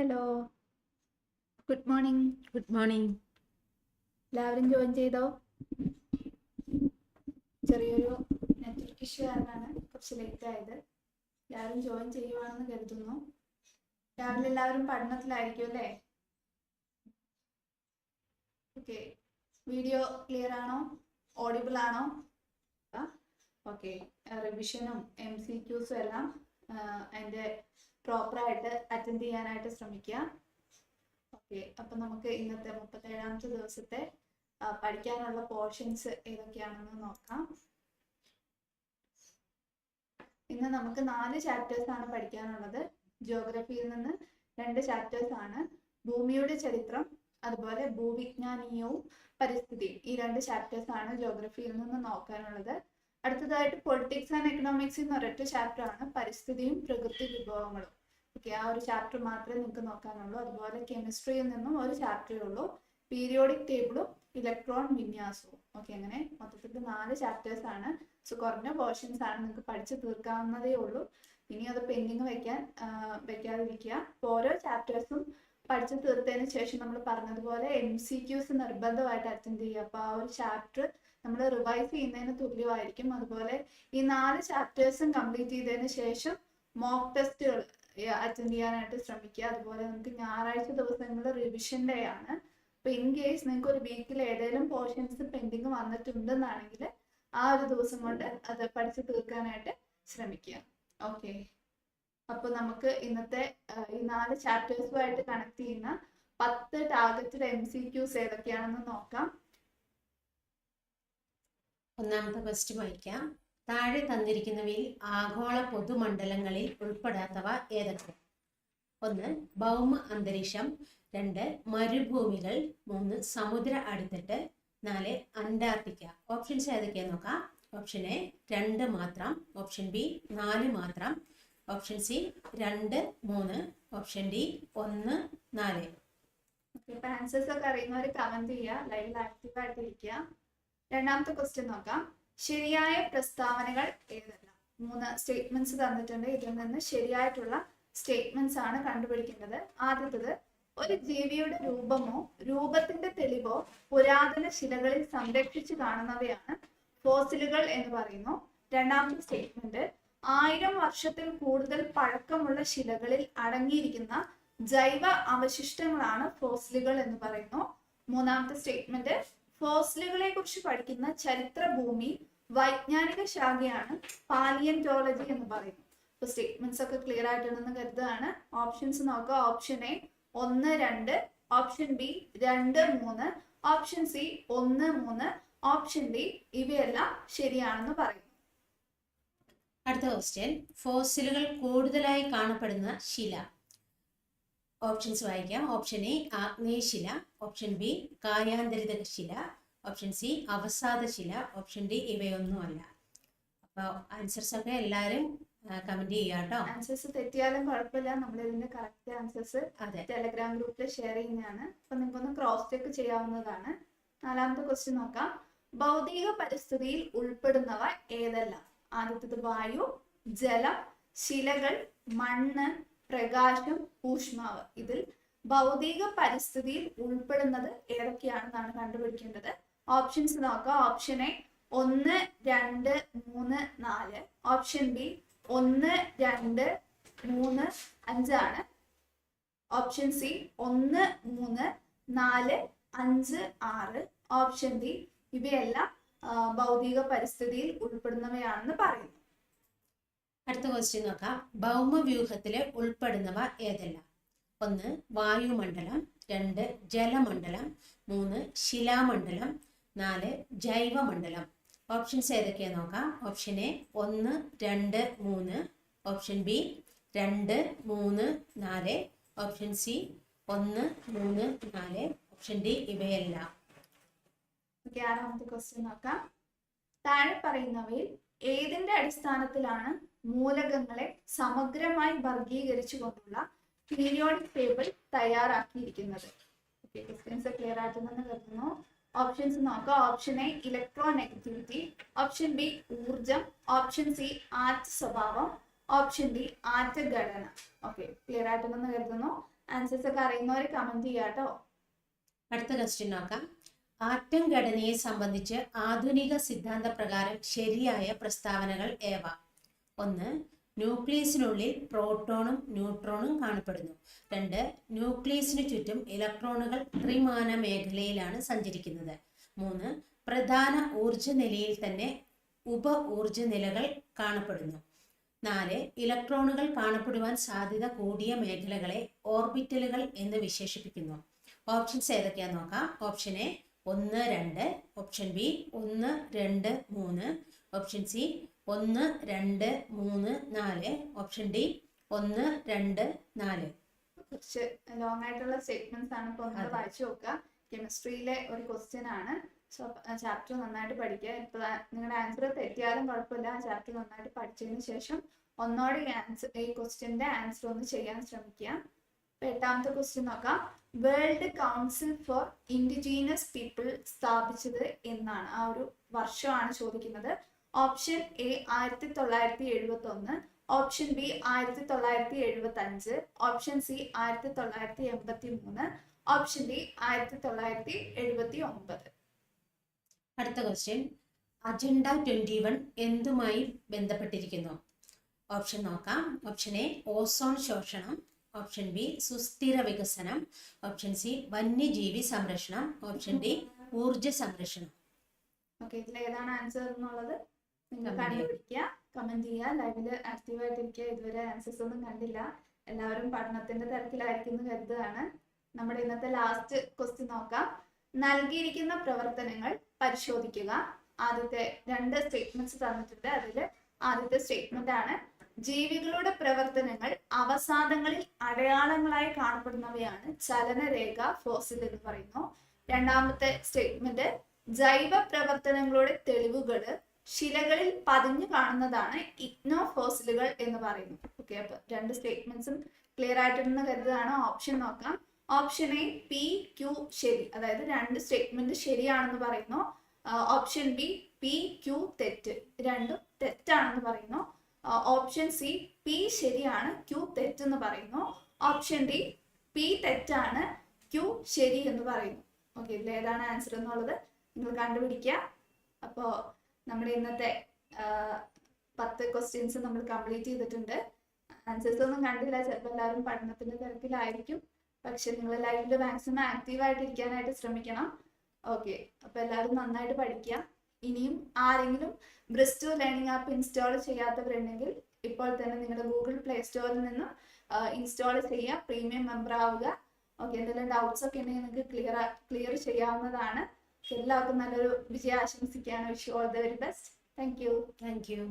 Hello good morning good morning എല്ലാവരും join ചെയ്തോ? ചെറിയൊരു നെറ്റ്വർക്ക് ഇഷ്യൂ കാരണമാണ് കുറച്ച് ലേറ്റ് ആയത്. എല്ലാവരും ജോയിൻ ചെയ്യുവാണെന്ന് കരുതുന്നു. രാവിലെ എല്ലാവരും പഠനത്തിലായിരിക്കും അല്ലേ? ഓക്കെ വീഡിയോ ക്ലിയർ ആണോ? ഓഡിബിൾ ആണോ? ഓക്കെ റിവിഷനും എം സി ക്യൂസും എല്ലാം അതിന്റെ പ്രോപ്പറായിട്ട് അറ്റൻഡ് ചെയ്യാനായിട്ട് ശ്രമിക്കുക. ഓക്കെ അപ്പൊ നമുക്ക് ഇന്നത്തെ മുപ്പത്തേഴാമത്തെ ദിവസത്തെ പഠിക്കാനുള്ള പോർഷൻസ് ഏതൊക്കെയാണെന്ന് നോക്കാം. ഇന്ന് നമുക്ക് നാല് ചാപ്റ്റേഴ്സ് ആണ് പഠിക്കാനുള്ളത്. ജോഗ്രഫിയിൽ നിന്ന് രണ്ട് ചാപ്റ്റേഴ്സ് ആണ്. ഭൂമിയുടെ ചരിത്രം അതുപോലെ ഭൂവിജ്ഞാനീയവും പരിസ്ഥിതിയും. ഈ രണ്ട് ചാപ്റ്റേഴ്സ് ആണ് ജോഗ്രഫിയിൽ നിന്ന് നോക്കാനുള്ളത്. അടുത്തതായിട്ട് പൊളിറ്റിക്സ് ആൻഡ് എക്കണോമിക്സ് എന്ന് ഒരൊറ്റ ചാപ്റ്റർ ആണ്. പരിസ്ഥിതിയും പ്രകൃതി വിഭവങ്ങളും. ഓക്കെ ആ ഒരു ചാപ്റ്റർ മാത്രമേ നിങ്ങൾക്ക് നോക്കാനുള്ളൂ. അതുപോലെ കെമിസ്ട്രിയിൽ നിന്നും ഒരു ചാപ്റ്ററേ ഉള്ളൂ. പീരിയോഡിക് ടേബിളും ഇലക്ട്രോൺ വിന്യാസവും. ഓക്കെ അങ്ങനെ മൊത്തത്തിൽ നാല് ചാപ്റ്റേഴ്സ് ആണ്. സോ കുറഞ്ഞ പോർഷൻസ് ആണ് നിങ്ങൾക്ക് പഠിച്ചു തീർക്കാവുന്നതേ ഉള്ളൂ. ഇനി അത് പെൻഡിങ് വെക്കാൻ വെക്കാതിരിക്കുക. ഓരോ ചാപ്റ്റേഴ്സും പഠിച്ചു തീർത്തതിന് ശേഷം നമ്മൾ പറഞ്ഞതുപോലെ എം സി ക്യൂസ് നിർബന്ധമായിട്ട് അറ്റൻഡ് ചെയ്യുക. അപ്പോൾ ആ ഒരു ചാപ്റ്റർ നമ്മൾ റിവൈസ് ചെയ്യുന്നതിന് തുല്യമായിരിക്കും. അതുപോലെ ഈ നാല് ചാപ്റ്റേഴ്സും കംപ്ലീറ്റ് ചെയ്തതിന് ശേഷം മോക്ക് ടെസ്റ്റുകൾ അറ്റൻഡ് ചെയ്യാനായിട്ട് ശ്രമിക്കുക. അതുപോലെ നമുക്ക് ഞായറാഴ്ച ദിവസങ്ങളിൽ റിവിഷൻ ഡേ ആണ്. അപ്പൊ ഇൻ കേസ് നിങ്ങൾക്ക് ഒരു വീക്കിൽ ഏതെങ്കിലും പോർഷൻസ് പെൻഡിങ് വന്നിട്ടുണ്ടെന്നാണെങ്കിൽ ആ ഒരു ദിവസം കൊണ്ട് അത് പഠിച്ചു തീർക്കാനായിട്ട് ശ്രമിക്കുക. ഓക്കെ അപ്പൊ നമുക്ക് ഇന്നത്തെ ഈ നാല് ചാപ്റ്റേഴ്സുമായിട്ട് കണക്ട് ചെയ്യുന്ന പത്ത് ടാർഗറ്റഡ് എം സി ക്യൂസ് ഏതൊക്കെയാണെന്ന് നോക്കാം. ഒന്നാമത്തെ ക്വസ്റ്റ്യൻ വായിക്കാം. താഴെ തന്നിരിക്കുന്നവയിൽ ആഗോള പൊതുമണ്ഡലങ്ങളിൽ ഉൾപ്പെടാത്തവ ഏതൊക്കെ? ഒന്ന് ഭൗമ അന്തരീക്ഷം. രണ്ട് മരുഭൂമികൾ. മൂന്ന് സമുദ്ര അടിത്തട്ട്. നാല് അന്റാർട്ടിക്ക. ഓപ്ഷൻസ് ഏതൊക്കെയാന്ന് നോക്കാം? ഓപ്ഷൻ എ രണ്ട് മാത്രം. ഓപ്ഷൻ ബി നാല് മാത്രം. ഓപ്ഷൻ സി രണ്ട് മൂന്ന്. ഓപ്ഷൻ ഡി ഒന്ന് നാല്. ആൻസേഴ്സ് ഒക്കെ അറിയുന്നവർ കമന്റ് ചെയ്യുക ലൈവിൽ ആക്റ്റീവ് ആയിട്ട് ഇരിക്കുക രണ്ടാമത്തെ ക്വസ്റ്റ്യൻ നോക്കാം. ശരിയായ പ്രസ്താവനകൾ ഏതെല്ലാം? മൂന്ന് സ്റ്റേറ്റ്മെന്റ്സ് തന്നിട്ടുണ്ട്. ഇതിൽ നിന്ന് ശരിയായിട്ടുള്ള സ്റ്റേറ്റ്മെന്റ്സ് ആണ് കണ്ടുപിടിക്കേണ്ടത്. ആദ്യത്തത് ഒരു ജീവിയുടെ രൂപമോ രൂപത്തിന്റെ തെളിവോ പുരാതന ശിലകളിൽ സംരക്ഷിച്ചു കാണുന്നവയാണ് ഫോസിലുകൾ എന്ന് പറയുന്നു. രണ്ടാമത്തെ സ്റ്റേറ്റ്മെന്റ് ആയിരം വർഷത്തിൽ കൂടുതൽ പഴക്കമുള്ള ശിലകളിൽ അടങ്ങിയിരിക്കുന്ന ജൈവ അവശിഷ്ടങ്ങളാണ് ഫോസിലുകൾ എന്ന് പറയുന്നു. മൂന്നാമത്തെ സ്റ്റേറ്റ്മെന്റ് ഫോസിലുകളെ കുറിച്ച് പഠിക്കുന്ന ചരിത്ര ഭൂമി വൈജ്ഞാനിക ശാഖയാണ് പാലിയന്റോളജി എന്ന് പറയുന്നത്. അപ്പൊ സ്റ്റേറ്റ്മെന്റ്സ് ഒക്കെ ക്ലിയർ ആയിട്ടുണ്ടെന്ന് കരുതുകയാണ്. ഓപ്ഷൻസ് നോക്കുക. ഓപ്ഷൻ എ ഒന്ന് രണ്ട്. ഓപ്ഷൻ ബി രണ്ട് മൂന്ന്. ഓപ്ഷൻ സി ഒന്ന് മൂന്ന്. ഓപ്ഷൻ ഡി ഇവയെല്ലാം ശരിയാണെന്ന് പറയുന്നു. അടുത്ത ക്വസ്റ്റ്യൻ ഫോസിലുകൾ കൂടുതലായി കാണപ്പെടുന്ന ശില. ഓപ്ഷൻസ് വായിക്കാം. ഓപ്ഷൻ എ ആഗ്നേയശില ഓപ്ഷൻ ബി കായാന്തരിത ശില ഓപ്ഷൻ സി അവസാദ ശില ഓപ്ഷൻ ഡി ഇവയൊന്നുമല്ല. അപ്പോൾ ആൻസേഴ്സ് ഒക്കെ എല്ലാവരും കമന്റ് ചെയ്യാട്ടോ. ആൻസേഴ്സ് തെറ്റിയാലും കുഴപ്പമില്ല. നമ്മൾ ഇതിന്റെ കറക്റ്റ് ആൻസേഴ്സ് അതെ. ടെലഗ്രാം ഗ്രൂപ്പിൽ ഷെയർ ചെയ്യുന്നതാണ്. അപ്പൊ നിങ്ങൾക്കൊന്ന് ക്രോസ് ചെക്ക് ചെയ്യാവുന്നതാണ്. നാലാമത്തെ ക്വസ്റ്റ്യൻ നോക്കാം. ഭൗതിക പരിസ്ഥിതിയിൽ ഉൾപ്പെടുന്നവ ഏതെല്ലാം? ആദ്യത്തത് വായു ജലം ശിലകൾ മണ്ണ് പ്രകാശം ഊഷ്മാവ് ഇതിൽ ഭൗതിക പരിസ്ഥിതിയിൽ ഉൾപ്പെടുന്നത് ഏതൊക്കെയാണെന്നാണ് കണ്ടുപിടിക്കേണ്ടത്? ഓപ്ഷൻസ് നോക്കുക ഓപ്ഷൻ എ ഒന്ന് രണ്ട് മൂന്ന് നാല്. ഓപ്ഷൻ ബി ഒന്ന് രണ്ട് മൂന്ന് അഞ്ചാണ് ഓപ്ഷൻ സി ഒന്ന് മൂന്ന് നാല് അഞ്ച് ആറ്. ഓപ്ഷൻ ഡി ഇവയെല്ലാം ഭൗതിക പരിസ്ഥിതിയിൽ ഉൾപ്പെടുന്നവയാണെന്ന് പറയുന്നു. അടുത്ത ക്വസ്റ്റ്യൻ നോക്കാം. ഭൗമവ്യൂഹത്തിൽ ഉൾപ്പെടുന്നവ ഏതെല്ലാം? ഒന്ന് വായുമണ്ഡലം രണ്ട് ജലമണ്ഡലം മൂന്ന് ശിലാമണ്ഡലം നാല് ജൈവമണ്ഡലം. ഓപ്ഷൻസ് ഏതൊക്കെയാ നോക്കാം? ഓപ്ഷൻ എ ഒന്ന് രണ്ട് മൂന്ന്. ഓപ്ഷൻ ബി രണ്ട് മൂന്ന് നാല്. ഓപ്ഷൻ സി ഒന്ന് മൂന്ന് നാല്. ഓപ്ഷൻ ഡി ഇവയെല്ലാം. ഓക്കെ ആറാമത്തെ ക്വസ്റ്റ്യൻ നോക്കാം. താഴെ പറയുന്നവയിൽ ഏതിന്റെ അടിസ്ഥാനത്തിലാണ് മൂലകങ്ങളെ സമഗ്രമായി വർഗീകരിച്ചു കൊണ്ടുള്ള പീരിയോഡിക് ടേബിൾ തയ്യാറാക്കിയിരിക്കുന്നത്. ക്വസ്റ്റ്യൻസ് ക്ലിയർ ആയിട്ടുണ്ടെന്ന് കരുതുന്നു. ഓപ്ഷൻസ് നോക്കാം. Option A electronegativity option B ഊർജം ഓപ്ഷൻ സി ആറ്റ സ്വഭാവം. ഓപ്ഷൻ ഡി ആറ്റ ഘടന. ഓക്കെ ക്ലിയർ ആയിട്ടുണ്ടെന്ന് കരുതുന്നു. ആൻസേഴ്സ് ഒക്കെ അറിയുന്നവർ കമന്റ് ചെയ്യാട്ടോ അടുത്ത ക്വസ്റ്റ്യൻ നോക്കാം. ആറ്റം ഘടനയെ സംബന്ധിച്ച് ആധുനിക സിദ്ധാന്ത പ്രകാരം ശരിയായ പ്രസ്താവനകൾ ഏവ? ഒന്ന് ന്യൂക്ലിയസിനുള്ളിൽ പ്രോട്ടോണും ന്യൂട്രോണും കാണപ്പെടുന്നു. രണ്ട് ന്യൂക്ലിയസിനു ചുറ്റും ഇലക്ട്രോണുകൾ ത്രിമാന മേഖലയിലാണ് സഞ്ചരിക്കുന്നത്. മൂന്ന് പ്രധാന ഊർജ നിലയിൽ തന്നെ ഉപ ഊർജ നിലകൾ കാണപ്പെടുന്നു. നാല് ഇലക്ട്രോണുകൾ കാണപ്പെടുവാൻ സാധ്യത കൂടിയ മേഖലകളെ ഓർബിറ്റലുകൾ എന്ന് വിശേഷിപ്പിക്കുന്നു. ഓപ്ഷൻസ് ഏതൊക്കെയാ നോക്കാം? ഓപ്ഷൻ എ ഒന്ന് രണ്ട്. ഓപ്ഷൻ ബി ഒന്ന് രണ്ട് മൂന്ന്. ഓപ്ഷൻ സി ഒന്ന് രണ്ട് മൂന്ന് നാല്. ഓപ്ഷൻ ഡി ഒന്ന് രണ്ട് നാല്. കുറച്ച് ലോങ് ആയിട്ടുള്ള സ്റ്റേറ്റ്മെന്റ്സ് ആണ് ഇപ്പൊ ഒന്ന് വായിച്ചു നോക്കുക. കെമിസ്ട്രിയിലെ ഒരു ക്വസ്റ്റ്യൻ ആണ്. സോ ചാപ്റ്റർ നന്നായിട്ട് പഠിക്കുക. ഇപ്പൊ നിങ്ങളുടെ ആൻസർ തെറ്റിയാലും കുഴപ്പമില്ല. ആ ചാപ്റ്റർ നന്നായിട്ട് പഠിച്ചതിന് ശേഷം ഒന്നോടെ ഈ ആൻസർ ഈ ക്വസ്റ്റ്യന്റെ ആൻസർ ഒന്ന് ചെയ്യാൻ ശ്രമിക്കുക. എട്ടാമത്തെ ക്വസ്റ്റ്യൻ നോക്കാം. World Council for Indigenous People സ്ഥാപിച്ചത് എന്നാണ്. ആ ഒരു വർഷമാണ് ചോദിക്കുന്നത്. ഓപ്ഷൻ എ ആയിരത്തി തൊള്ളായിരത്തി എഴുപത്തി ഒന്ന് ഓപ്ഷൻ ബി ആയിരത്തി തൊള്ളായിരത്തി എഴുപത്തി അഞ്ച് ഓപ്ഷൻ സി ആയിരത്തി തൊള്ളായിരത്തി എൺപത്തി മൂന്ന് ഓപ്ഷൻ ഡി ആയിരത്തി തൊള്ളായിരത്തി എഴുപത്തി ഒമ്പത് അടുത്ത ക്വസ്റ്റ്യൻ അജണ്ട ട്വന്റി വൺ എന്തുമായി ബന്ധപ്പെട്ടിരിക്കുന്നു? ഓപ്ഷൻ നോക്കാം. ഓപ്ഷൻ എ ഓസോൺ ശോഷണം. ഓപ്ഷൻ ബി സുസ്ഥിര വികസനം. ഓപ്ഷൻ സി വന്യജീവി സംരക്ഷണം. ഓപ്ഷൻ ഡി ഊർജ സംരക്ഷണം. ഓക്കെ ഇതിൽ ഏതാണ് ആൻസർ എന്നുള്ളത്? നിങ്ങൾ Comment ചെയ്യുക. കണ്ടുപിടിക്കുക കമന്റ് ചെയ്യുക ലൈവിൽ ആക്റ്റീവ് ആയിട്ടിരിക്കുക. ഇതുവരെ ആൻസേഴ്സ് ഒന്നും കണ്ടില്ല. എല്ലാവരും പഠനത്തിന്റെ തിരക്കിലായിരിക്കും എന്ന് കരുതുകയാണ്. നമ്മുടെ ഇന്നത്തെ ലാസ്റ്റ് ക്വസ്റ്റ്യൻ നോക്കാം. നൽകിയിരിക്കുന്ന പ്രവർത്തനങ്ങൾ പരിശോധിക്കുക. ആദ്യത്തെ രണ്ട് സ്റ്റേറ്റ്മെന്റ്സ് തന്നിട്ടുണ്ട്. അതിൽ ആദ്യത്തെ സ്റ്റേറ്റ്മെന്റ് ആണ്. ജീവികളുടെ പ്രവർത്തനങ്ങൾ അവസാദങ്ങളിൽ അടയാളങ്ങളായി കാണപ്പെടുന്നവയാണ് ചലനരേഖ ഫോസിൽ എന്ന് പറയുന്നു. രണ്ടാമത്തെ സ്റ്റേറ്റ്മെന്റ് ജൈവ പ്രവർത്തനങ്ങളുടെ തെളിവുകൾ ശിലകളിൽ പതിഞ്ഞു കാണുന്നതാണ് ഇഗ്നോ ഫോസിലുകൾ എന്ന് പറയുന്നത്. ഓക്കെ അപ്പൊ രണ്ട് സ്റ്റേറ്റ്മെന്റ്സും ക്ലിയർ ആയിട്ടുണ്ടെന്ന് കരുതുകയാണ്? ഓപ്ഷൻ നോക്കാം. ഓപ്ഷൻ എ പി ക്യു ശരി. അതായത് രണ്ട് സ്റ്റേറ്റ്മെന്റ് ശരിയാണെന്ന് പറയുന്നു. ഓപ്ഷൻ ബി പി ക്യു തെറ്റ്. രണ്ടും തെറ്റാണെന്ന് പറയുന്നു. ഓപ്ഷൻ സി പി ശരിയാണ് ക്യു തെറ്റെന്ന് പറയുന്നു. ഓപ്ഷൻ ഡി പി തെറ്റാണ് ക്യു ശരി എന്ന് പറയുന്നു. ഓക്കെ ഇതിൽ ഏതാണ് ആൻസർ എന്നുള്ളത്. നിങ്ങൾ കണ്ടുപിടിക്കുക. അപ്പോൾ നമ്മുടെ ഇന്നത്തെ പത്ത് ക്വസ്റ്റ്യൻസ് നമ്മൾ കംപ്ലീറ്റ് ചെയ്തിട്ടുണ്ട്. ആൻസേഴ്സ് ഒന്നും കണ്ടില്ല. ചിലപ്പോൾ എല്ലാവരും പഠനത്തിന്റെ തിരക്കിലായിരിക്കും. പക്ഷെ നിങ്ങൾ ലൈവിൽ മാക്സിമം ആക്റ്റീവ് ആയിട്ട് ഇരിക്കാനായിട്ട് ശ്രമിക്കണം. ഓക്കെ അപ്പൊ എല്ലാവരും നന്നായിട്ട് പഠിക്കുക. ഇനിയും ആരെങ്കിലും ബ്രിസ്റ്റു ലേണിംഗ് ആപ്പ് ഇൻസ്റ്റാൾ ചെയ്യാത്തവരുണ്ടെങ്കിൽ ഇപ്പോൾ തന്നെ നിങ്ങളുടെ ഗൂഗിൾ പ്ലേ സ്റ്റോറിൽ നിന്ന് ഇൻസ്റ്റാൾ ചെയ്യുക. പ്രീമിയം മെമ്പർ ആവുക. ഓക്കെ എന്തെങ്കിലും ഡൗട്ട്സ് ഒക്കെ ഉണ്ടെങ്കിൽ നിങ്ങൾക്ക് ക്ലിയർ ക്ലിയർ ചെയ്യാവുന്നതാണ്. എല്ലാവർക്കും നല്ലൊരു വിജയം ആശംസിക്കുകയാണ് wish you all the very best thank you thank you